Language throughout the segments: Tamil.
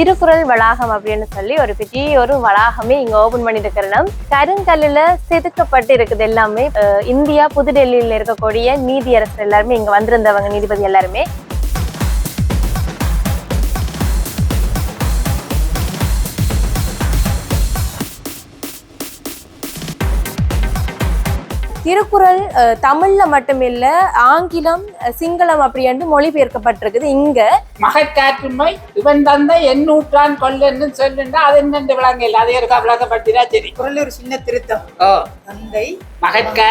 திருக்குறள் வளாகம் அப்படின்னு சொல்லி ஒரு பெரிய ஒரு வளாகமே இங்க ஓபன் பண்ணிருக்கிறோம் கருங்கல்லுல செதுக்கப்பட்டு இருக்குது எல்லாமே. இந்தியா புதுடெல்லியில இருக்கக்கூடிய நீதியரசர் எல்லாருமே இங்க வந்திருந்தவங்க நீதிபதி எல்லாருமே. திருக்குறள் தமிழ்ல மட்டுமில்ல ஆங்கிலம் அஹ், சிங்களம் அப்படின்னு மொழிபெயர்க்கப்பட்டிருக்குது. இங்க மகற்காற்றுமை இவன் தந்தை என் நூற்றான் கொல்லுன்னு சொல்லுண்டா அது என்னென்று விளங்க இல்லை அதே இருக்கா விளக்கப்பட்டினா சரி குரல்ல ஒரு சின்ன திருத்தம். தந்தை மகற்கா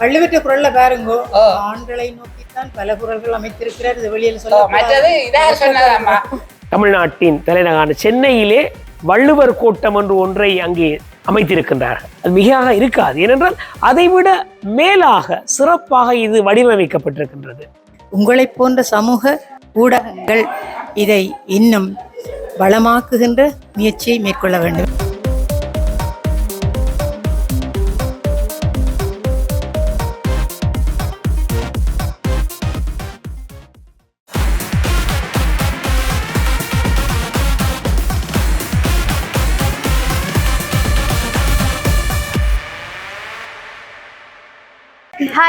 பள்ளிவிட்ட குரல்ல பாருங்கோ. ஆண்களை நோக்கித்தான் பல குரல்கள் அமைத்திருக்கிறார். இது வெளியில சொல்ல மற்றது இதா சொன்னதாம்மா. தமிழ்நாட்டின் தலைநகரான சென்னையிலே வள்ளுவர் கோட்டம் என்று ஒன்றை அங்கே அமைத்திருக்கின்றார்கள் அது மிகையாக இருக்காது. ஏனென்றால் அதைவிட மேலாக சிறப்பாக இது வடிவமைக்கப்பட்டிருக்கின்றது. உங்களைப் போன்ற சமூக ஊடகங்கள் இதை இன்னும் வளமாக்குகின்ற முயற்சியை மேற்கொள்ள வேண்டும்.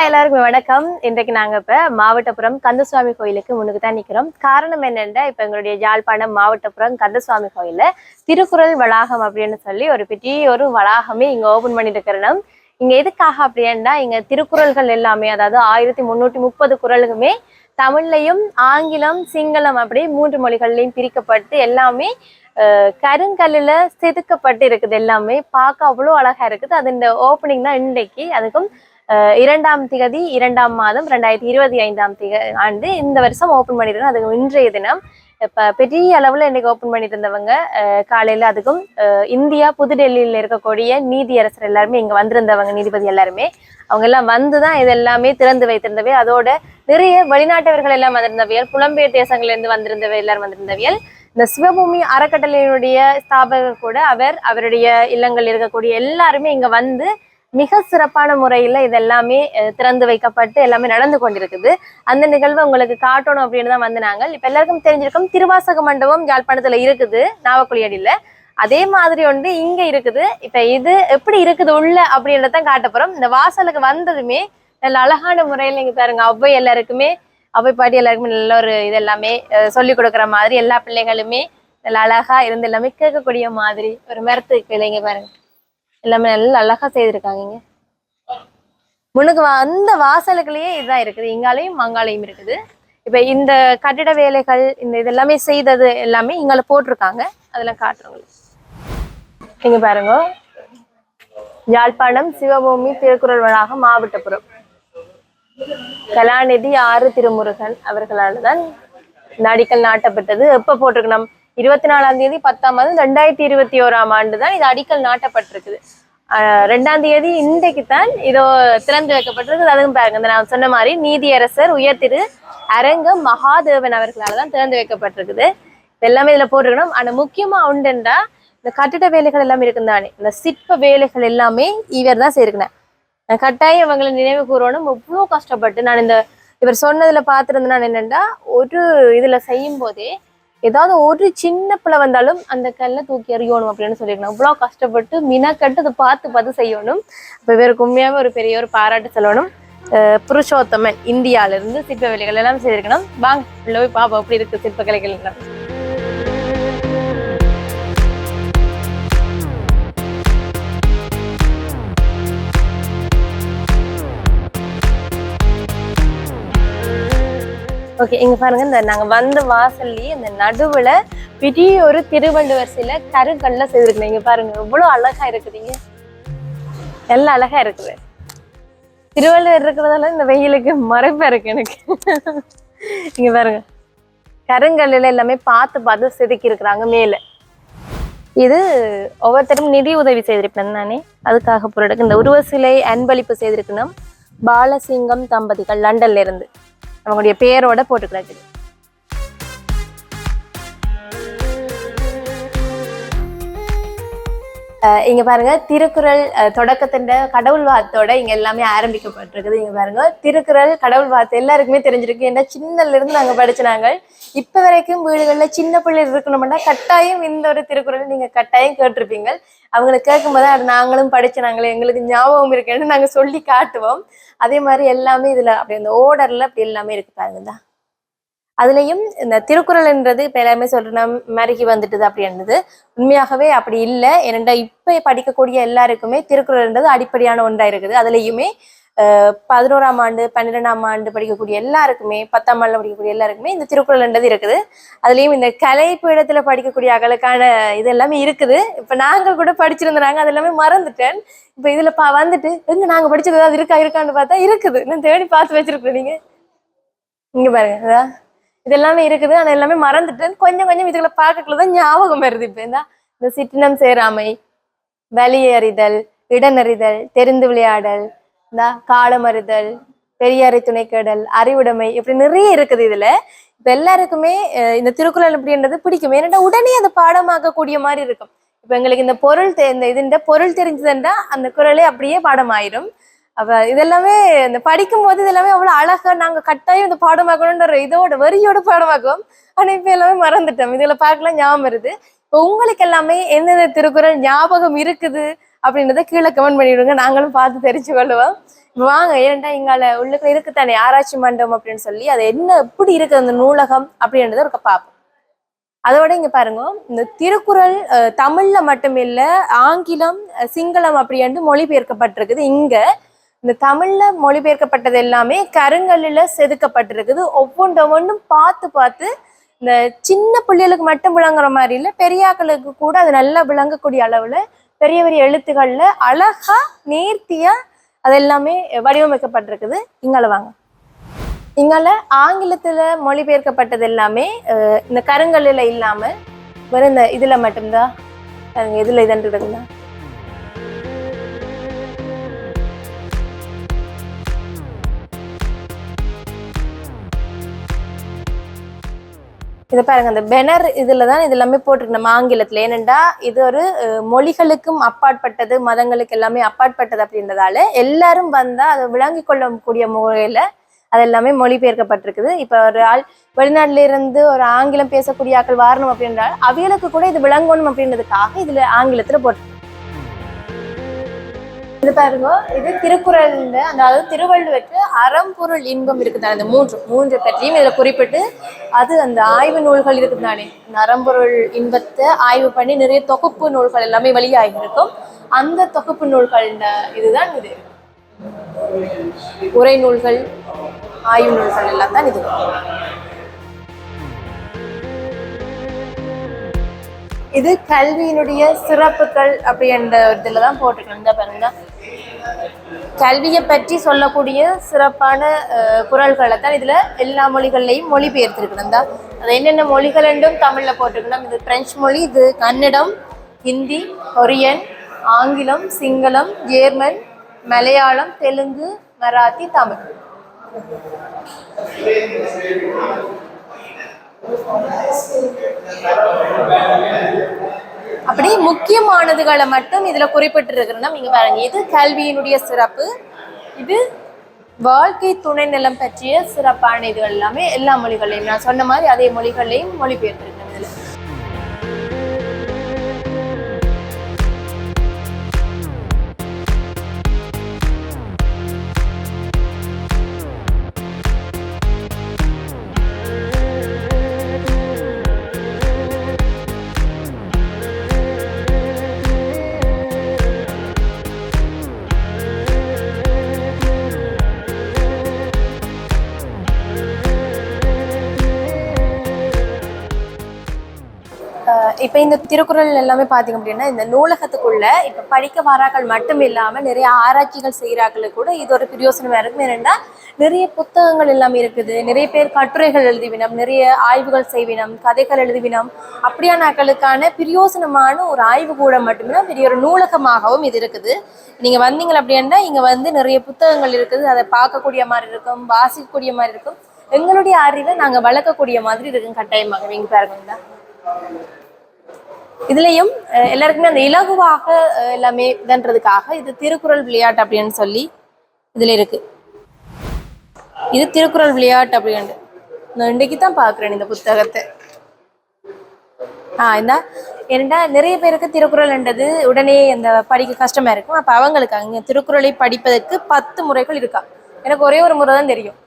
ஹாய் எல்லாருக்குமே வணக்கம். இன்றைக்கு நாங்கள் இப்போ மாவட்டபுரம் கந்தசுவாமி கோயிலுக்கு முன்னுக்கு தான் நிற்கிறோம் காரணம் என்னென்னா? இப்போ எங்களுடைய யாழ்ப்பாணம் மாவட்டபுரம் கந்தசுவாமி கோயிலில் திருக்குறள் வளாகம் அப்படின்னு சொல்லி ஒரு பெரிய ஒரு வளாகமே இங்கே ஓப்பன் பண்ணிட்டு இருக்கிறோம் இங்கே எதுக்காக அப்படின்னா இங்கே திருக்குறள்கள் எல்லாமே அதாவது ஆயிரத்தி முந்நூற்றி முப்பது குறளுக்குமே தமிழ்லையும் ஆங்கிலம் சிங்களம் அப்படி மூன்று மொழிகள்லையும் பிரிக்கப்பட்டு எல்லாமே கருங்கல்லில் செதுக்கப்பட்டு இருக்குது எல்லாமே. பார்க்க அவ்வளோ அழகா இருக்குது. அது இந்த ஓப்பனிங் தான் இன்றைக்கு. அதுக்கும் இரண்டாம் திகதி இரண்டாம் மாதம் ரெண்டாயிரத்தி இருபத்தி ஐந்தாம் திக ஆண்டு இந்த வருஷம் ஓப்பன் பண்ணிருக்கோம். அதுக்கு இன்றைய தினம் இப்போ பெரிய அளவில் இன்னைக்கு ஓப்பன் பண்ணிட்டு இருந்தவங்க அதுக்கும் இந்தியா புதுடெல்லியில் இருக்கக்கூடிய நீதியரசர் எல்லாருமே இங்கே வந்திருந்தவங்க நீதிபதி எல்லாருமே அவங்க எல்லாம் வந்துதான் இது எல்லாமே திறந்து வைத்திருந்தவை அதோட நிறைய வெளிநாட்டவர்கள் எல்லாம் வந்திருந்தவியல் புலம்பெயர் தேசங்கள்லேருந்து வந்திருந்தவை எல்லாரும் வந்திருந்தவியல். இந்த சிவபூமி அறக்கட்டளையினுடைய ஸ்தாபகர் கூட அவர் அவருடைய இல்லங்கள் இருக்கக்கூடிய எல்லாருமே இங்கே வந்து மிக சிறப்பான முறையில இதெல்லாமே திறந்து வைக்கப்பட்டு எல்லாமே நடந்து கொண்டிருக்குது. அந்த நிகழ்வு உங்களுக்கு காட்டணும் அப்படின்னு தான் வந்து நாங்கள். இப்ப எல்லாருக்கும் தெரிஞ்சிருக்கும் திருவாசக மண்டபம் யாழ்ப்பாணத்துல இருக்குது நாவக்குழியடியில் அதே மாதிரி ஒன்று இங்க இருக்குது. இப்ப இது எப்படி இருக்குது உள்ள அப்படின்றதான் காட்ட போகிறோம் இந்த வாசலுக்கு வந்ததுமே நல்ல அழகான முறையில இங்க பாருங்க அவ்வை எல்லாருக்குமே அவ்வை பாட்டி எல்லாருக்குமே நல்ல ஒரு இது எல்லாமே அஹ், சொல்லிக் கொடுக்குற மாதிரி எல்லா பிள்ளைகளுமே நல்ல அழகா இருந்து எல்லாமே கேட்கக்கூடிய மாதிரி ஒரு மரத்துக்கு இலைங்க பாருங்க. எல்லாமே நல்லா அழகா செய்திருக்காங்க இங்க முன்னுக்கு வா- அந்த வாசலுக்குள்ளேயே இதுதான் இருக்குது. இங்காலையும் மங்காலையும் இருக்குது. இப்ப இந்த கட்டிட வேலைகள் இந்த இதெல்லாமே செய்தது எல்லாமே இங்கால போட்டிருக்காங்க. அதெல்லாம் காட்டுறவங்களுக்கு நீங்க பாருங்க. யாழ்ப்பாணம் சிவபூமி திருக்குறள் வளாகம் மாவட்டபுரம் கலாநிதி ஆறு திருமுருகன் அவர்களால் தான் இந்த அடிக்கல் நாட்டப்பட்டது. எப்ப போட்டிருக்கணும்? இருபத்தி நாலாம் தேதி பத்தாம் மாதம் ரெண்டாயிரத்தி இருபத்தி ஓராம் ஆண்டு தான் இது அடிக்கல் நாட்டப்பட்டிருக்குது. ரெண்டாம் தேதி இன்றைக்கு தான் இதோ திறந்து வைக்கப்பட்டிருக்கு அதுவும் பாருங்க இந்த நான் சொன்ன மாதிரி நீதியரசர் உயர் திரு அரங்கம் மகாதேவன் அவர்களால் தான் திறந்து வைக்கப்பட்டிருக்குது. எல்லாமே இதுல போட்டிருக்கணும். ஆனா முக்கியமா உண்டுண்டா இந்த கட்டிட வேலைகள் எல்லாம் இருக்குந்தானே இந்த சிற்ப வேலைகள் எல்லாமே இவர் தான் செய்யிருக்கேன் கட்டாயம் இவங்களை நினைவு கூறணும். எவ்வளோ கஷ்டப்பட்டு நான் இந்த இவர் சொன்னதுல பார்த்துருந்தேன் நான் ஒரு இதுல செய்யும் போதே ஏதாவது ஒரு சின்ன பிள்ளை வந்தாலும் அந்த கல்லை தூக்கி எறியணும் அப்படின்னு சொல்லியிருக்கணும் அவ்வளோ கஷ்டப்பட்டு மினக்கட்டு அதை பார்த்து பார்த்து செய்யணும். இப்போ இவருக்கு உண்மையாவே ஒரு பெரிய ஒரு பாராட்டு சொல்லணும். புருஷோத்தமன் இந்தியால இருந்து சிற்ப வேலைகள் எல்லாம் செய்திருக்கணும். வாங்க உள்ள போய் பாப்பா எப்படி இருக்கு சிற்ப கலைகள் ஓகே இங்கே பாருங்க இந்த நாங்க வந்த வாசல்லயே இந்த நடுவுல பெரிய ஒரு திருவள்ளுவர் சில கருங்கல்ல செய்திருக்கணும் இங்க பாருங்க எவ்வளவு அழகா இருக்குதுங்க எல்லாம் அழகா இருக்குது. திருவள்ளுவர் இருக்கிறதால இந்த வெயிலுக்கு மறைப்பாக இருக்கு எனக்கு. இங்கே பாருங்க கருங்கல்லில் எல்லாமே பார்த்து பார்த்து செதுக்கி இருக்கிறாங்க மேல. இது ஒவ்வொருத்தரும் நிதி உதவி செய்திருப்பேன் நானே. அதுக்காக பொருளுக்கு இந்த உருவ சிலை அன்பளிப்பு செய்திருக்கணும். பாலசிங்கம் தம்பதிகள் லண்டன்ல இருந்து. அவங்களுடைய பேரோட போட்டுக்கிறாங்க இங்க பாருங்க திருக்குறள் தொடக்கத்தின் கடவுள் வார்த்தோட இங்க எல்லாமே ஆரம்பிக்கப்பட்டிருக்குது. இங்க பாருங்க திருக்குறள் கடவுள் வார்த்தை எல்லாருக்குமே தெரிஞ்சிருக்கு. ஏன்னா சின்னல இருந்து நாங்க படிச்சுனாங்க இப்ப வரைக்கும் வீடுகள்ல சின்ன பிள்ளைகள் இருக்கணும்னா கட்டாயம் இந்த ஒரு திருக்குறள் நீங்க கட்டாயம் கேட்டிருப்பீங்க. அவங்களை கேட்கும்போது அது நாங்களும் படிச்ச நாங்களே எங்களுக்கு ஞாபகம் இருக்குன்னு நாங்க சொல்லி காட்டுவோம். அதே மாதிரி எல்லாமே இதுல அப்படி அந்த ஓர்டர்ல அப்படி எல்லாமே இருக்கு பாருங்க அதுலயும் இந்த திருக்குறள்ன்றது இப்போ எல்லாமே சொல்ற மருகி வந்துட்டுது அப்படின்றது. உண்மையாகவே அப்படி இல்லை. ஏனென்றா இப்போ படிக்கக்கூடிய எல்லாருக்குமே திருக்குறள்ன்றது அடிப்படையான ஒன்றாக இருக்குது. அதுலயுமே பதினோராம் ஆண்டு பன்னிரெண்டாம் ஆண்டு படிக்கக்கூடிய எல்லாருக்குமே பத்தாம் ஆண்டுல படிக்கக்கூடிய எல்லாருக்குமே இந்த திருக்குறள்ன்றது இருக்குது. அதுலயும் இந்த கலை பீடத்துல படிக்கக்கூடிய அகளுக்கான இது எல்லாமே இருக்குது. இப்போ நாங்கள் கூட படிச்சிருந்தாங்க அது எல்லாமே மறந்துட்டேன். இப்போ இதுல பா வந்துட்டு எங்க நாங்க படிச்சது ஏதாவது இருக்கா இருக்கான்னு பார்த்தா இருக்குது. நான் தேடி பார்த்து வச்சிருக்கேன் நீங்க. இங்கே பாருங்க அதான் இது எல்லாமே இருக்குது. ஆனா எல்லாமே மறந்துட்டு கொஞ்சம் கொஞ்சம் இதுகளை பார்க்கக்குள்ள தான் ஞாபகம் வருது. இப்போ இந்த இந்த சிற்றினம் சேராமை வெளியறிதல் இடனறிதல் தெரிந்து விளையாடல் இந்த காலமறிதல் பெரியாரை துணைக்கடல் அறிவுடைமை இப்படி நிறைய இருக்குது இதுல. இப்ப எல்லாருக்குமே இந்த திருக்குறள் அப்படின்றது பிடிக்கும். ஏன்னா உடனே அந்த பாடமாக்கக்கூடிய மாதிரி இருக்கும். இப்ப எங்களுக்கு இந்த பொருள் தெ- இந்த இதுன்ற பொருள் தெரிஞ்சதுன்றா அந்த குறளே அப்படியே பாடமாயிரும். அப்ப இதெல்லாமே இந்த படிக்கும் போது இதெல்லாமே அவ்வளவு அழகா நாங்க கட்டாயம் இந்த பாடமாக்கணும்ன்ற இதோட வரியோட பாடமாக்குவோம். ஆனா இப்ப எல்லாமே மறந்துட்டோம். இதுல பார்க்கலாம் ஞாபகம் வருது. இப்போ உங்களுக்கு எல்லாமே எந்தெந்த திருக்குறள் ஞாபகம் இருக்குது அப்படின்றத கீழே கமெண்ட் பண்ணிவிடுங்க நாங்களும் பார்த்து தெரிஞ்சு கொள்ளுவோம். வாங்க ஏன்டா இங்கால உள்ளுக்குள்ள இருக்குதானே ஆராய்ச்சி மண்டபம் அப்படின்னு சொல்லி அது என்ன எப்படி இருக்கு அந்த நூலகம் அப்படின்றத ஒரு பார்ப்போம். அதோட இங்க பாருங்க இந்த திருக்குறள் தமிழ்ல மட்டும் இல்ல ஆங்கிலம் சிங்களம் அப்படின்ட்டு மொழிபெயர்க்கப்பட்டிருக்குது. இங்க இந்த தமிழ்ல மொழிபெயர்க்கப்பட்டது எல்லாமே கருங்கல்லில் செதுக்கப்பட்டிருக்குது. ஒவ்வொன்றும் பார்த்து பார்த்து இந்த சின்ன பிள்ளைகளுக்கு மட்டும் விளங்குற மாதிரி இல்லை பெரியாக்களுக்கு கூட அது நல்லா விளங்கக்கூடிய அளவுல பெரிய பெரிய எழுத்துக்கள்ல அழகா நேர்த்தியா அது எல்லாமே வடிவமைக்கப்பட்டிருக்குது. இங்கால வாங்க. இங்கால ஆங்கிலத்துல மொழிபெயர்க்கப்பட்டது எல்லாமே இந்த கருங்கல்லில் இல்லாம வெறும் இந்த இதுல மட்டும்தான். இதில் இதுல இதன் இதை பாருங்க அந்த பெனர் இதுல தான் இது எல்லாமே போட்டிருக்கு. நம்ம ஆங்கிலத்துல. ஏனென்றா இது ஒரு மொழிகளுக்கும் அப்பாற்பட்டது மதங்களுக்கு எல்லாமே அப்பாற்பட்டது அப்படின்றதால எல்லாரும் வந்தா அதை விளங்கி கொள்ளக்கூடிய முறையில அது எல்லாமே மொழிபெயர்க்கப்பட்டிருக்குது. இப்ப ஒரு ஆள் வெளிநாட்டுல இருந்து ஒரு ஆங்கிலம் பேசக்கூடிய ஆக்கள் வாரணும் அப்படின்றால் அவியலுக்கு கூட இது விளங்கணும் அப்படின்றதுக்காக இதுல ஆங்கிலத்துல போட்டு இது பாருங்க இது திருக்குறள்ல அதாவது திருவள்ளுவருக்கு அறம்பொருள் இன்பம் இருக்குதானே அந்த மூன்று மூன்று பற்றியும் இதுல குறிப்பிட்டு அது அந்த ஆய்வு நூல்கள் இருக்குது தானே அந்த அறம்பொருள் இன்பத்தை ஆய்வு பண்ணி நிறைய தொகுப்பு நூல்கள் எல்லாமே வெளியாகி இருக்கும் அந்த தொகுப்பு நூல்கள் இதுதான் இது. உரை நூல்கள் ஆய்வு நூல்கள் எல்லாம் தான் இது. இது கல்வியினுடைய சிறப்புகள் அப்படின்ற இதில் தான் போட்டிருக்கேன் இந்த பாருங்க கல்வியை பற்றி சொல்லக்கூடிய சிறப்பான குரல்களை தான் இதில் எல்லா மொழிகள்லையும் மொழிபெயர்த்திருக்கணும். தான் அது என்னென்ன மொழிகள் என்றும் தமிழில் போட்டிருக்கணும். இது பிரெஞ்சு மொழி இது கன்னடம் ஹிந்தி கொரியன் ஆங்கிலம் சிங்களம் ஜேர்மன் மலையாளம் தெலுங்கு மராத்தி தமிழ். அப்படி முக்கியமானதுகளை மட்டும் இதுல குறிப்பிட்டிருக்கிறோம்னா நீங்க பாருங்க. இது கல்வியினுடைய சிறப்பு. இது வாழ்க்கை துணை நிலம் பற்றிய சிறப்பான இதுகள் எல்லாமே எல்லா மொழிகளையும் நான் சொன்ன மாதிரி அதே மொழிகளையும் மொழிபெயர்த்திருக்கேன். இப்போ இந்த திருக்குறள் எல்லாமே பார்த்தீங்க அப்படின்னா இந்த நூலகத்துக்குள்ள இப்போ படிக்க வாராக்கள் மட்டும் இல்லாமல் நிறைய ஆராய்ச்சிகள் செய்கிறார்கள் கூட இது ஒரு பிரியோசனமாக இருக்கும். என்னென்னா நிறைய புத்தகங்கள் எல்லாமே இருக்குது. நிறைய பேர் கட்டுரைகள் எழுதிவினம் நிறைய ஆய்வுகள் செய்வினம் கதைகள் எழுதிவினம் அப்படியான ஆக்களுக்கான பிரியோசனமான ஒரு ஆய்வு கூட மட்டுமே பெரிய ஒரு நூலகமாகவும் இது இருக்குது. நீங்கள் வந்தீங்க அப்படின்னா இங்கே வந்து நிறைய புத்தகங்கள் இருக்குது. அதை பார்க்கக்கூடிய மாதிரி இருக்கும் வாசிக்கக்கூடிய மாதிரி இருக்கும். எங்களுடைய அறிவை நாங்கள் வளர்க்கக்கூடிய மாதிரி இருக்கும் கட்டாயமாக இங்க பாருங்க. இதுலயும் எல்லாருக்குமே அந்த இலகுவாக எல்லாமே இதன்றதுக்காக இது திருக்குறள் விளையாட்டு அப்படின்னு சொல்லி இதுல இருக்கு. இது திருக்குறள் விளையாட்டு அப்படின்னு. நான் இன்றைக்கு தான் பார்க்குறேன் இந்த புத்தகத்தை. ஆ இந்த ஏன்னா நிறைய பேருக்கு திருக்குறள்ன்றது உடனே அந்த படிக்க கஷ்டமா இருக்கும். அப்போ அவங்களுக்கு அங்கே திருக்குறளை படிப்பதற்கு பத்து முறைகள் இருக்கா. எனக்கு ஒரே ஒரு முறை தான் தெரியும்.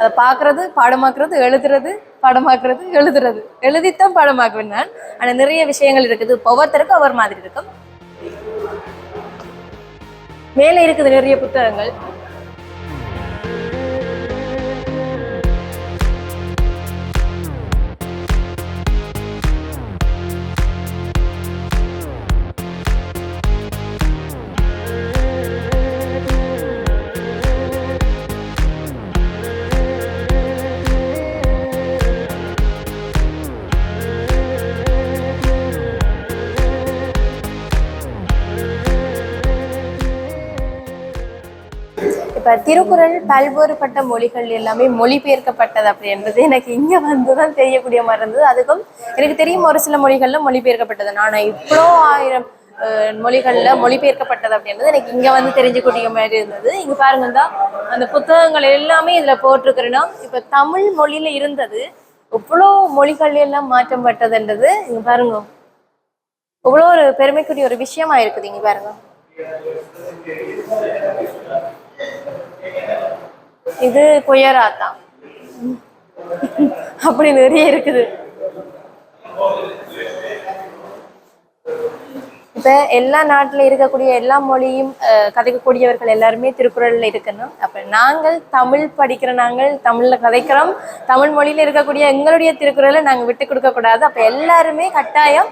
அதை பார்க்கறது பாடமாக்குறது எழுதுறது படமாக்குறது எழுதுறது. எழுதித்தான் பாடமாக்குவேன் நான். ஆனால் நிறைய விஷயங்கள் இருக்குது. ஒவ்வொருத்தருக்கும் ஒவ்வொரு மாதிரி இருக்கும். மேலே இருக்குது நிறைய புத்தகங்கள். இப்போ திருக்குறள் பல்வேறுபட்ட மொழிகள் எல்லாமே மொழிபெயர்க்கப்பட்டது அப்படின்றது எனக்கு இங்க வந்துதான் தெரியக்கூடிய மாதிரி இருந்தது. அதுக்கும் எனக்கு தெரியும் ஒரு சில மொழிகளில் மொழிபெயர்க்கப்பட்டது. நான் இவ்வளோ ஆயிரம் அஹ், மொழிகள்ல மொழிபெயர்க்கப்பட்டது அப்படின்றது எனக்கு இங்க வந்து தெரிஞ்சுக்கூடிய மாதிரி இருந்தது. இங்க பாருங்க தான் அந்த புத்தகங்கள் எல்லாமே இதுல போட்டிருக்கிறேன்னா இப்ப தமிழ் மொழியில இருந்தது. இவ்வளோ மொழிகள் எல்லாம் மாற்றம் பட்டதுன்றது இங்க பாருங்க. இவ்வளோ ஒரு பெருமைக்குரிய ஒரு விஷயமா இருக்குது இங்க பாருங்க. இது குயராத்தா அப்படி நிறைய இருக்குது. இப்போ எல்லா நாட்டில் இருக்கக்கூடிய எல்லா மொழியும் கதைக்கக்கூடியவர்கள் எல்லாருமே திருக்குறளில் இருக்கணும். அப்போ நாங்கள் தமிழ் படிக்கிற நாங்கள் தமிழில் கதைக்கிறோம். தமிழ் மொழியில் இருக்கக்கூடிய எங்களுடைய திருக்குறளை நாங்கள் விட்டு கொடுக்கக்கூடாது அப்போ எல்லாருமே கட்டாயம்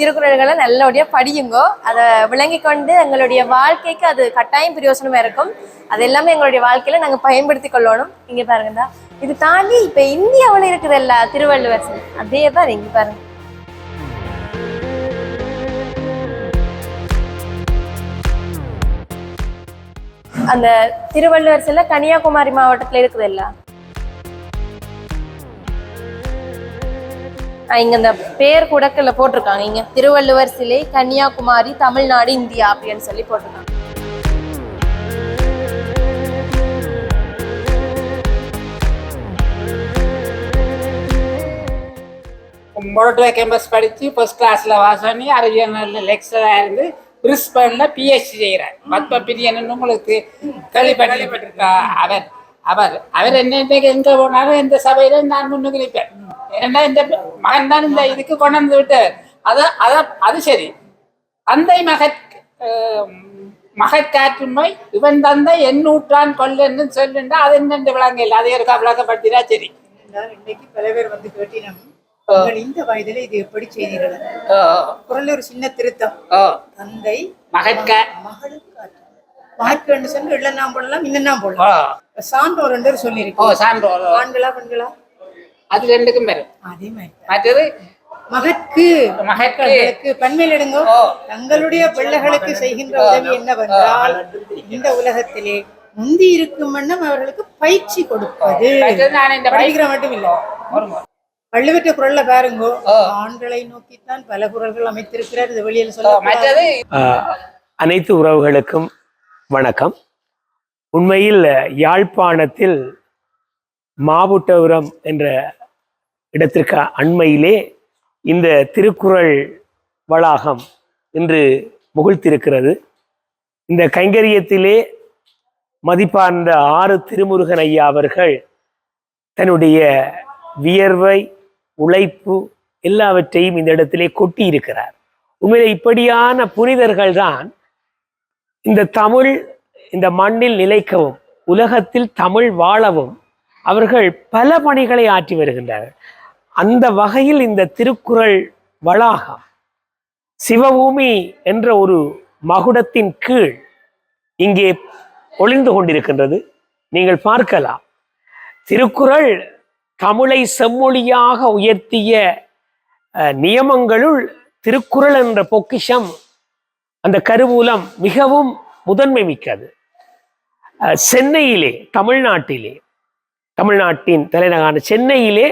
திருக்குறள்களை நல்லபடியாக படியுங்கோ. அதை விளங்கி கொண்டு எங்களுடைய வாழ்க்கைக்கு அது கட்டாயம் பிரயோசனமாக இருக்கும். அது எல்லாமே எங்களுடைய வாழ்க்கையில் நாங்கள் பயன்படுத்தி கொள்ளணும். இங்கே பாருங்கண்ணா இது தாண்டி இப்ப இந்தியாவுல இருக்குதுல்ல திருவள்ளுவர். அதே தான் இங்கே பாருங்க. அந்த திருவள்ளுவர் சிலை கன்னியாகுமரி மாவட்டத்தில் இருக்குது இல்ல? இங்க இந்த பேர் குடக்கல்ல போட்டிருக்காங்க. இங்க திருவள்ளுவர் சிலை கன்னியாகுமரி தமிழ்நாடு இந்தியா அப்படின்னு சொல்லி போட்டிருக்காங்க. மொரட்டுவா கேம்பஸ் படித்து ஃபஸ்ட் கிளாஸில் பாஸ் பண்ணி அறிவியல் லெக்சராக இருந்து பிரிஸ்பனில் பிஹெச்டி செய்கிறார் பத்ம பிரியன் உங்களுக்கு கேள்விப்பட்டிருக்கா அவர் அவர் அவர் என்ன எங்க போனாலும் எந்த சபையில நான் முன்னுக்கு நிற்பேன். ஏன்னா இந்த மகன் தான் இந்த இதுக்கு கொண்டாந்து விட்டார். அது அத அது சரி. தந்தை மகத் மகற்காற்றுமை இவன் தந்தை என் நூற்றான் கொல்லன்னு சொல்லுண்டா அது என்னென்று விளங்க இல்லை அதே இருக்கா விளக்கப்படுத்தினா சரி. இன்னைக்கு பல பேர் வந்து கேட்டினோம் இந்த வயதில இது எப்படி செய்தீர்கள்? குரல்ல ஒரு சின்ன திருத்தம். தந்தை மகற்க மகளுக்கு மகற்கு சொல்லி இல்லைன்னா போடலாம் இல்லைன்னா போடலாம். சான்றோர் என்று சொல்லியிருக்கோம் சான்றோர். ஆண்களா பெண்களா? அது ரெண்டுக்கும் வரும் அதே மாதிரி. மற்றது? மகற்கு மகற்கு மக்களுக்கு பன்மையில் எடுங்கோ. ஓ. தங்களுடைய பிள்ளைகளுக்கு செய்கின்ற உதவி என்னவென்றால் இந்த உலகத்திலே முந்தி இருக்கும் வண்ணம் அவர்களுக்கு பயிற்சி கொடுப்பது. படிக்கிற மட்டும் இல்ல. வள்ளுவற்ற குரல்ல பாருங்கோ. ஆண்களை நோக்கித்தான் பல குரல்கள் அமைத்திருக்கிறார். இது வெளியில சொல்ல அனைத்து உறவுகளுக்கும் வணக்கம். உண்மையில் யாழ்ப்பாணத்தில் மாவுட்டபுரம் என்ற இடத்திற்கு அண்மையிலே இந்த திருக்குறள் வளாகம் இன்று முகிழ்த்திருக்கிறது இந்த கைங்கரியத்திலே மதிப்பார்ந்த ஆறு திருமுருகன் ஐயா அவர்கள் தன்னுடைய வியர்வை உழைப்பு எல்லாவற்றையும் இந்த இடத்திலே கொட்டி இருக்கிறார் உண்மையிலே இப்படியான புனிதர்கள் தான் இந்த தமிழ் இந்த மண்ணில் நிலைக்கவும் உலகத்தில் தமிழ் வாழவும் அவர்கள் பல பணிகளை ஆற்றி வருகின்றார்கள். அந்த வகையில் இந்த திருக்குறள் வளாகம் சிவபூமி என்ற ஒரு மகுடத்தின் கீழ் இங்கே ஒளிந்து கொண்டிருக்கின்றது. நீங்கள் பார்க்கலாம். திருக்குறள் தமிழை செம்மொழியாக உயர்த்திய நியமங்களுள் திருக்குறள் என்ற பொக்கிஷம் அந்த கருவூலம் மிகவும் முதன்மை மிக்கது. சென்னையிலே தமிழ்நாட்டிலே தமிழ்நாட்டின் தலைநகரான சென்னையிலே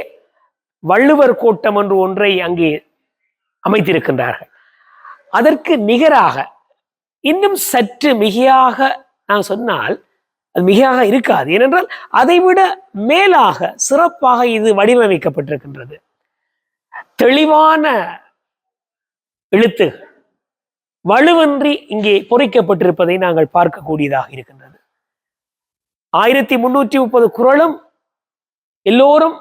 வள்ளுவர் கோட்டம் என்று ஒன்றை அங்கே அமைத்திருக்கின்றார்கள். அதற்கு நிகராக இன்னும் சற்று மிகையாக நான் சொன்னால் அது மிகையாக இருக்காது. ஏனென்றால் அதைவிட மேலாக சிறப்பாக இது வடிவமைக்கப்பட்டிருக்கின்றது. தெளிவான எழுத்துகள் வலுவின்றி இங்கே பொறிக்கப்பட்டிருப்பதை நாங்கள் பார்க்கக்கூடியதாக இருக்கின்றது. ஆயிரத்தி முன்னூற்றி முப்பது குரலும் எல்லோரும்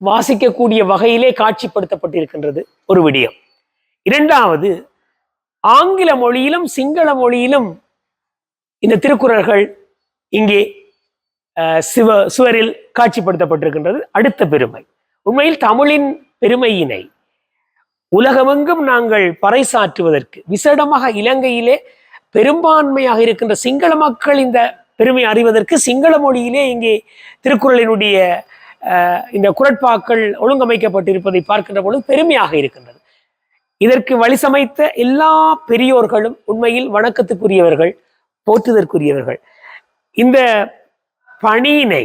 வாசிக்கக்கூடிய வகையிலே காட்சிப்படுத்தப்பட்டிருக்கின்றது ஒரு விடயம். இரண்டாவது ஆங்கில மொழியிலும் சிங்கள மொழியிலும் இந்த திருக்குறள்கள் இங்கே அஹ், சிவ சுவரில் காட்சிப்படுத்தப்பட்டிருக்கின்றது அடுத்த பெருமை. உண்மையில் தமிழின் பெருமையினை உலகமெங்கும் நாங்கள் பறைசாற்றுவதற்கு விசேடமாக இலங்கையிலே பெரும்பான்மையாக இருக்கின்ற சிங்கள மக்கள் இந்த பெருமை அறிவதற்கு சிங்கள மொழியிலே இங்கே திருக்குறளினுடைய அஹ், இந்த குரட்பாக்கள் ஒழுங்கமைக்கப்பட்டிருப்பதை பார்க்கின்ற பொழுது பெருமையாக இருக்கின்றது. இதற்கு வழி சமைத்த எல்லா பெரியோர்களும் உண்மையில் வணக்கத்துக்குரியவர்கள் போற்றுதற்குரியவர்கள். இந்த பணியினை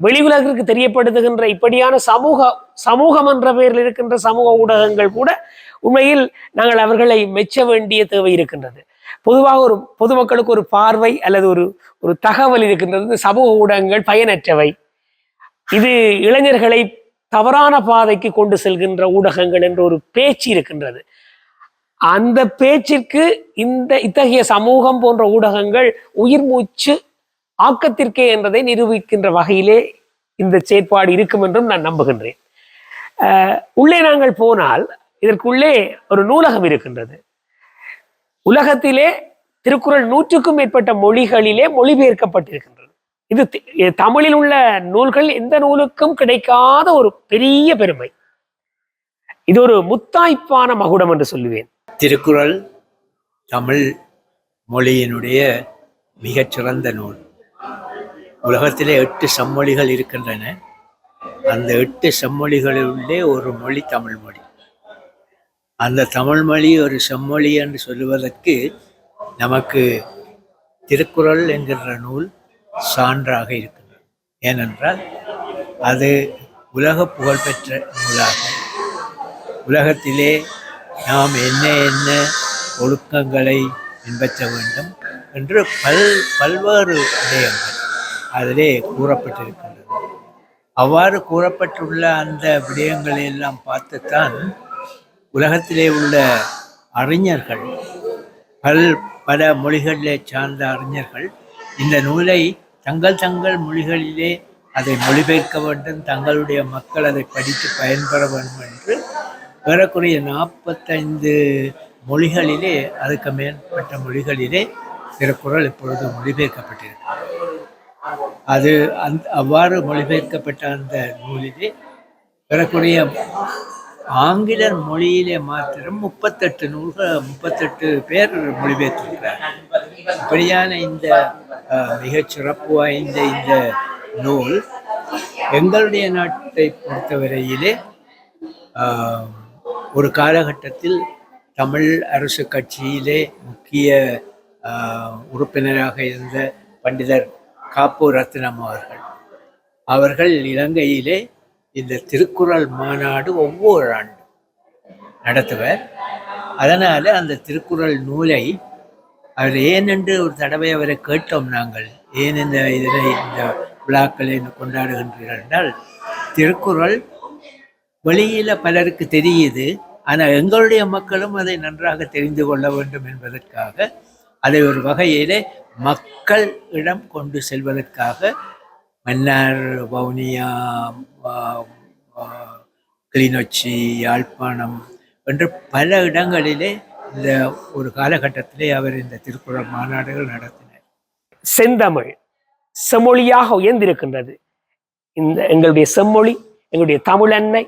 வெளி உலகிற்கு தெரியப்படுத்துகின்ற இப்படியான சமூக சமூகம் என்ற பெயரில் இருக்கின்ற சமூக ஊடகங்கள் கூட உண்மையில் நாங்கள் அவர்களை மெச்ச வேண்டிய தேவை இருக்கின்றது. பொதுவாக ஒரு பொதுமக்களுக்கு ஒரு பார்வை அல்லது ஒரு ஒரு தகவல் இருக்கின்றது. இந்த சமூக ஊடகங்கள் பயனற்றவை. இது இளைஞர்களை தவறான பாதைக்கு கொண்டு செல்கின்ற ஊடகங்கள் என்ற ஒரு பேச்சு இருக்கின்றது. அந்த பேச்சிற்கு இந்த இத்தகைய சமூகம் போன்ற ஊடகங்கள் உயிர் மூச்சு ஆக்கத்திற்கே என்பதை நிரூபிக்கின்ற வகையிலே இந்த செயற்பாடு இருக்கும் என்றும் நான் நம்புகின்றேன். உள்ளே நாங்கள் போனால் இதற்குள்ளே ஒரு நூலகம் இருக்கின்றது. உலகத்திலே திருக்குறள் நூற்றுக்கும் மேற்பட்ட மொழிகளிலே மொழிபெயர்க்கப்பட்டிருக்கின்றது. இது தமிழில் உள்ள நூல்கள் எந்த நூலுக்கும் கிடைக்காத ஒரு பெரிய பெருமை. இது ஒரு முத்தாய்ப்பான மகுடம் என்று சொல்லுவேன். திருக்குறள் தமிழ் மொழியினுடைய மிகச்சிறந்த நூல். உலகத்திலே எட்டு செம்மொழிகள் இருக்கின்றன. அந்த எட்டு செம்மொழிகளிலே ஒரு மொழி தமிழ் மொழி. அந்த தமிழ் மொழி ஒரு செம்மொழி என்று சொல்லுவதற்கு நமக்கு திருக்குறள் என்கின்ற நூல் சான்றாக இருக்கின்றது. ஏனென்றால் அது உலக புகழ்பெற்ற நூலாகும். உலகத்திலே நாம் என்ன என்ன ஒழுக்கங்களை பின்பற்ற வேண்டும் என்று பல் பல்வேறு விடயங்கள் அதிலே கூறப்பட்டிருக்கின்றது. அவ்வாறு கூறப்பட்டுள்ள அந்த விடயங்களை எல்லாம் பார்த்துத்தான் உலகத்திலே உள்ள அறிஞர்கள் பல் பல மொழிகளிலே சார்ந்த அறிஞர்கள் இந்த நூலை தங்கள் தங்கள் மொழிகளிலே அதை மொழிபெயர்க்க வேண்டும் தங்களுடைய மக்கள் அதை படித்து பயன்பெற வேண்டும் என்று ஏறக்குறைய நாற்பத்தைந்து மொழிகளிலே அதுக்கு மேற்பட்ட மொழிகளிலே திருக்குறள் இப்பொழுது மொழிபெயர்க்கப்பட்டிருக்கிறது. அது அந் அவ்வாறு மொழிபெயர்க்கப்பட்ட அந்த நூலிலே பெறக்கூடிய ஆங்கில மொழியிலே மாத்திரம் முப்பத்தெட்டு நூல்கள் முப்பத்தெட்டு பேர் மொழிபெயர்த்திருக்கிறார். இப்படியான இந்த அஹ், மிகச் சிறப்பு வாய்ந்த இந்த நூல் எங்களுடைய நாட்டை பொறுத்தவரையிலே ஆஹ், ஒரு காலகட்டத்தில் தமிழ் அரசு கட்சியிலே முக்கிய ஆஹ், உறுப்பினராக இருந்த பண்டிதர் காப்பு ரத்னம் அவர்கள். அவர்கள் இலங்கையிலே இந்த திருக்குறள் மாநாடு ஒவ்வொரு ஆண்டும் நடத்துவர். அதனால் அந்த திருக்குறள் நூலை அவர் ஏனென்று ஒரு தடவை அவரை கேட்டோம் நாங்கள். ஏன் இந்த இதனை இந்த விழாக்களை கொண்டாடுகின்றீர்கள் என்றால் திருக்குறள் வெளியில பலருக்கு தெரியுது. ஆனால் எங்களுடைய மக்களும் அதை நன்றாக தெரிந்து கொள்ள வேண்டும் என்பதற்காக அதை ஒரு வகையிலே மக்கள் இடம் கொண்டு செல்வதற்காக மன்னார் வவுனியா கிளிநொச்சி யாழ்ப்பாணம் என்று பல இடங்களிலே இந்த ஒரு காலகட்டத்திலே அவர் இந்த திருக்குறள் மாநாடுகள் நடத்தினார். செந்தமிழ் செம்மொழியாக உயர்ந்திருக்கின்றது. இந்த எங்களுடைய செம்மொழி எங்களுடைய தமிழன்னை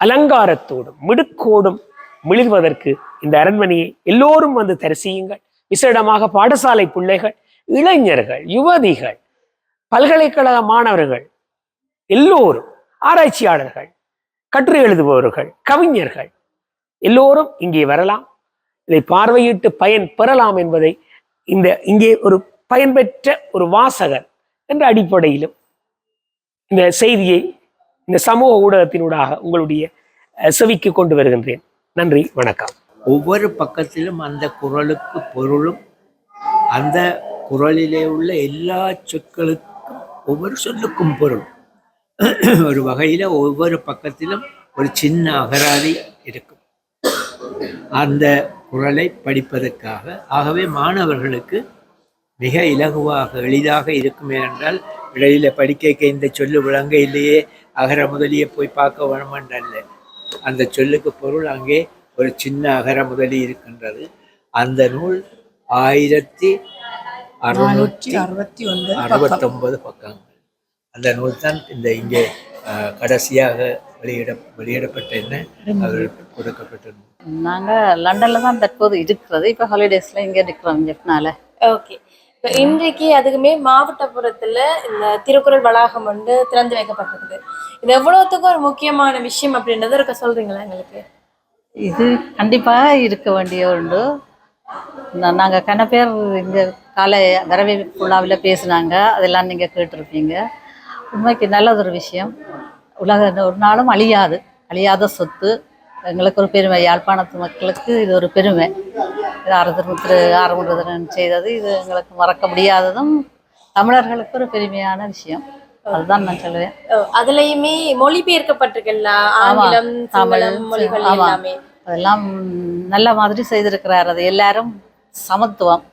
அலங்காரத்தோடும் மிடுக்கோடும் மிளிர்வதற்கு இந்த அரண்மனையை எல்லோரும் வந்து தரிசியுங்கள். விசேடமாக பாடசாலை பிள்ளைகள் இளைஞர்கள் யுவதிகள் பல்கலைக்கழக மாணவர்கள் எல்லோரும் ஆராய்ச்சியாளர்கள் கட்டுரை எழுதுபவர்கள் கவிஞர்கள் எல்லோரும் இங்கே வரலாம். இதை பார்வையிட்டு பயன் பெறலாம் என்பதை இந்த இங்கே ஒரு பயன்பெற்ற ஒரு வாசகர் என்ற அடிப்படையிலும் இந்த செய்தியை இந்த சமூக ஊடகத்தினூடாக உங்களுடைய அஹ், செவிக்கு கொண்டு வருகின்றேன். நன்றி வணக்கம். ஒவ்வொரு பக்கத்திலும் அந்த குறளுக்கு பொருளும் அந்த குறளிலே உள்ள எல்லா சொற்களுக்கும் ஒவ்வொரு சொல்லுக்கும் பொருள். ஒரு வகையில் ஒவ்வொரு பக்கத்திலும் ஒரு சின்ன அகராதி இருக்கும். அந்த குரலை படிப்பதற்காக ஆகவே மாணவர்களுக்கு மிக இலகுவாக எளிதாக இருக்குமே என்றால் இடையில படிக்க இந்த சொல்லு விளங்க இல்லையே அகர முதலியே போய் பார்க்க வேணுமென்றல்ல அந்த சொல்லுக்கு பொருள் அங்கே ஒரு சின்ன அகர முதலி இருக்கின்றது. அந்த நூல் ஆயிரத்தி அறுநூற்றி அறுபத்தி ஒன்பது அறுபத்தொன்பது பக்கங்கள். அந்த நூல் தான் இந்த இங்கே கடைசியாக வெளியிட வெளியிடப்பட்ட என்ன? அவர்களுக்கு கொடுக்கப்பட்ட நூல் நாங்கள் லண்டனில் தான் தற்போது இருக்கிறது. இப்போ ஹாலிடேஸில் இங்கே இருக்கிறோம் ஜெஃப்னால ஓகே. இப்போ இன்றைக்கு அதுக்குமே மாவட்டபுரத்துல இந்த திருக்குறள் வளாகம் வந்து திறந்து வைக்கப்பட்டிருக்குது. இது எவ்வளவுத்துக்கும் ஒரு முக்கியமான விஷயம் அப்படின்றத இருக்க சொல்றீங்களா எங்களுக்கு? இது கண்டிப்பாக இருக்க வேண்டிய உண்டு. நாங்கள் கன பேர் இங்கே காலை வரவே விழாவில் பேசுனாங்க. அதெல்லாம் நீங்கள் கேட்டிருப்பீங்க. உண்மைக்கு நல்லதொரு விஷயம். உலக ஒரு நாளும் அழியாது. அழியாத சொத்து. எங்களுக்கு ஒரு பெருமை. யாழ்ப்பாணத்து மக்களுக்கு இது ஒரு பெருமை. இது ஆறுதல் ஆரமுடன் செய்தது. இது எங்களுக்கு மறக்க முடியாததும் தமிழர்களுக்கு ஒரு பெருமையான விஷயம். அதுதான் நான் சொல்லுவேன். அதுலயுமே மொழிபெயர்க்கப்பட்டிருக்குல்ல ஆங்கிலம் தமிழ், மொழிகள். எல்லாமே. அதெல்லாம் நல்ல மாதிரி செய்திருக்கிறார். அது எல்லாரும் சமத்துவம்.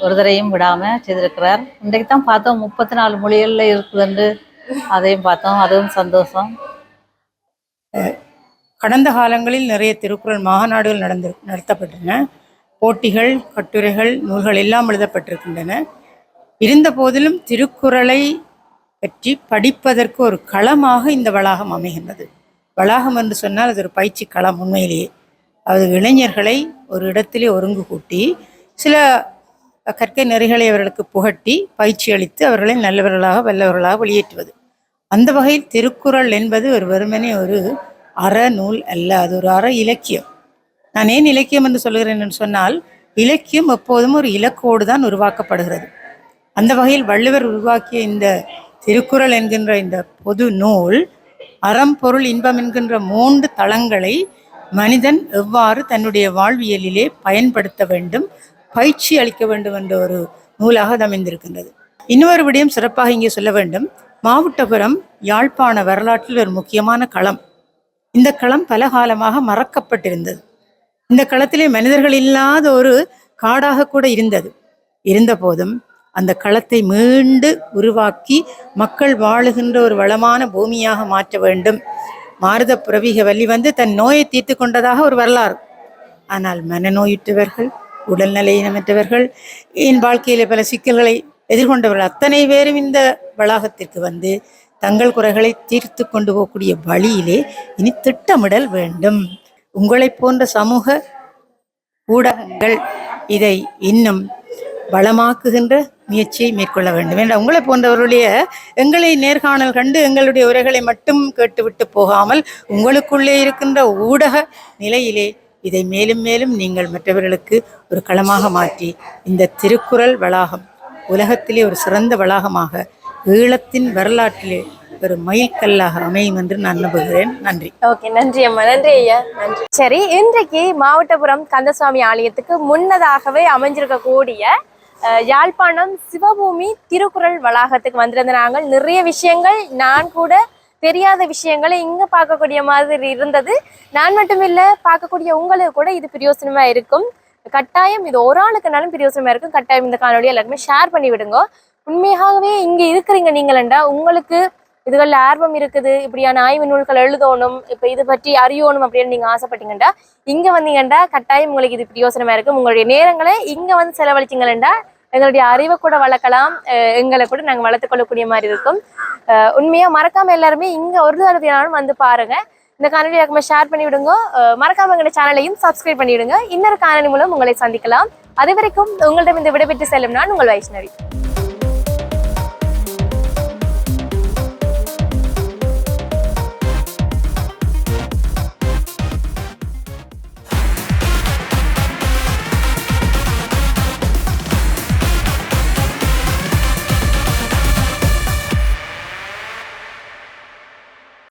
ஒருத்தரையும் விடாம செய்திருக்கிறார். இன்றைக்கு தான் பார்த்தோம் முப்பத்தி நாலு மொழிகள்ல இருக்குதுண்டு அதையும் பார்த்தோம். அதுவும் சந்தோஷம். கடந்த காலங்களில் நிறைய திருக்குறள் மாநாடுகள் நடந்து நடத்தப்பட்டன. போட்டிகள் கட்டுரைகள் நூல்கள் எல்லாம் எழுதப்பட்டிருக்கின்றன. இருந்த போதிலும் திருக்குறளை பற்றி படிப்பதற்கு ஒரு களமாக இந்த வளாகம் அமைகின்றது. வளாகம் என்று சொன்னால் அது ஒரு பயிற்சி களம் உண்மையிலேயே. அது இளைஞர்களை ஒரு இடத்திலே ஒருங்கு கூட்டி சில கற்கை நெறிகளை அவர்களுக்கு புகட்டி பயிற்சி அளித்து அவர்களை நல்லவர்களாக வல்லவர்களாக வெளியேற்றுவது. அந்த வகையில் திருக்குறள் என்பது ஒரு வெறுமனே ஒரு அறநூல் அல்ல அது ஒரு அற இலக்கியம். நான் ஏன் இலக்கியம் என்று சொல்கிறேன் என்று சொன்னால் இலக்கியம் எப்போதும் ஒரு இலக்கோடு தான் உருவாக்கப்படுகிறது. அந்த வகையில் வள்ளுவர் உருவாக்கிய இந்த திருக்குறள் என்கின்ற இந்த பொது நூல் அறம் பொருள் இன்பம் என்கின்ற மூன்று தளங்களை மனிதன் எவ்வாறு தன்னுடைய வாழ்வியலிலே பயன்படுத்த வேண்டும் பயிற்சி அளிக்க வேண்டும் என்ற ஒரு நூலாக அது அமைந்திருக்கின்றது. இன்னொரு விடயம் சிறப்பாக இங்கே சொல்ல வேண்டும். மாவட்டபுரம் யாழ்ப்பாண வரலாற்றில் ஒரு முக்கியமான களம். இந்த களம் பல காலமாக மறக்கப்பட்டிருந்தது. இந்த களத்திலே மனிதர்கள் இல்லாத ஒரு காடாக கூட இருந்தது. இருந்த போதும் அந்த களத்தை மீண்டு உருவாக்கி மக்கள் வாழுகின்ற ஒரு வளமான பூமியாக மாற்ற வேண்டும். மாருத புரவிக வள்ளி வந்து தன் நோயை தீர்த்து கொண்டதாக ஒரு வரலாறு. ஆனால் மனநோயுற்றவர்கள் உடல்நிலையினமற்றவர்கள் என் வாழ்க்கையில் பல சிக்கல்களை எதிர்கொண்டவர்கள் அத்தனை பேரும் இந்த வளாகத்திற்கு வந்து தங்கள் குறைகளை தீர்த்து கொண்டு போகக்கூடிய வழியிலே இனி திட்டமிடல் வேண்டும். உங்களைப் போன்ற சமூக ஊடகங்கள் இதை இன்னும் வளமாக்குகின்ற முயற்சியை மேற்கொள்ள வேண்டும். என்ற உங்களை போன்றவருடைய எங்களை நேர்காணல் கண்டு எங்களுடைய உரைகளை மட்டும் கேட்டுவிட்டு போகாமல் உங்களுக்குள்ளே இருக்கின்ற ஊடக நிலையிலே இதை மேலும் மேலும் நீங்கள் மற்றவர்களுக்கு ஒரு களமாக மாற்றி இந்த திருக்குறள் வளாகம் உலகத்திலே ஒரு சிறந்த வளாகமாக ஈழத்தின் வரலாற்றிலே ஒரு மைல்கல்லாக அமையும் என்று நான் நம்புகிறேன். நன்றி. ஓகே நன்றி அம்மா. நன்றி ஐயா. நன்றி. சரி இன்றைக்கு மாவட்டபுரம் கந்தசுவாமி ஆலயத்துக்கு முன்னதாகவே அமைஞ்சிருக்கக்கூடிய யாழ்ப்பாணம் சிவபூமி திருக்குறள் வளாகத்துக்கு வந்திருந்த நாங்கள். நிறைய விஷயங்கள் நான் கூட தெரியாத விஷயங்களை இங்க பார்க்கக்கூடிய மாதிரி இருந்தது. நான் மட்டும் இல்ல பார்க்கக்கூடிய உங்களுக்கு கூட இது பிரயோசனமா இருக்கும். கட்டாயம் இது ஒரு ஆளுக்குனாலும் பிரயோசனமா இருக்கும். கட்டாயம் இந்த காணொலி எல்லாருமே ஷேர் பண்ணி விடுங்க உண்மையாகவே இங்க இருக்கிறீங்க நீங்களண்டா உங்களுக்கு இதுகளில் ஆர்வம் இருக்குது இப்படியான ஆய்வு நூல்கள் எழுதணும் இப்போ இது பற்றி அறியணும் அப்படின்னு நீங்கள் ஆசைப்பட்டீங்கன்னா இங்கே வந்தீங்கண்டா கட்டாயம் உங்களுக்கு இது பிரயோசனமா இருக்கும். உங்களுடைய நேரங்களை இங்கே வந்து செலவழிச்சிங்களா எங்களுடைய அறிவை கூட வளர்க்கலாம் எங்களை கூட நாங்கள் வளர்த்துக்கொள்ளக்கூடிய மாதிரி இருக்கும். உண்மையாக மறக்காமல் எல்லாருமே இங்கே ஒரு தடவையானாலும் வந்து பாருங்க. இந்த காணொலி யாருக்குமே ஷேர் பண்ணிவிடுங்க. மறக்காம எங்களுடைய சேனலையும் சப்ஸ்கிரைப் பண்ணிவிடுங்க. இன்னொரு காணொலி மூலம் உங்களை சந்திக்கலாம். அது வரைக்கும் உங்களிடம் இந்த விடைபெற்று செல்லும் நான் உங்கள் வைஷ்ணவி.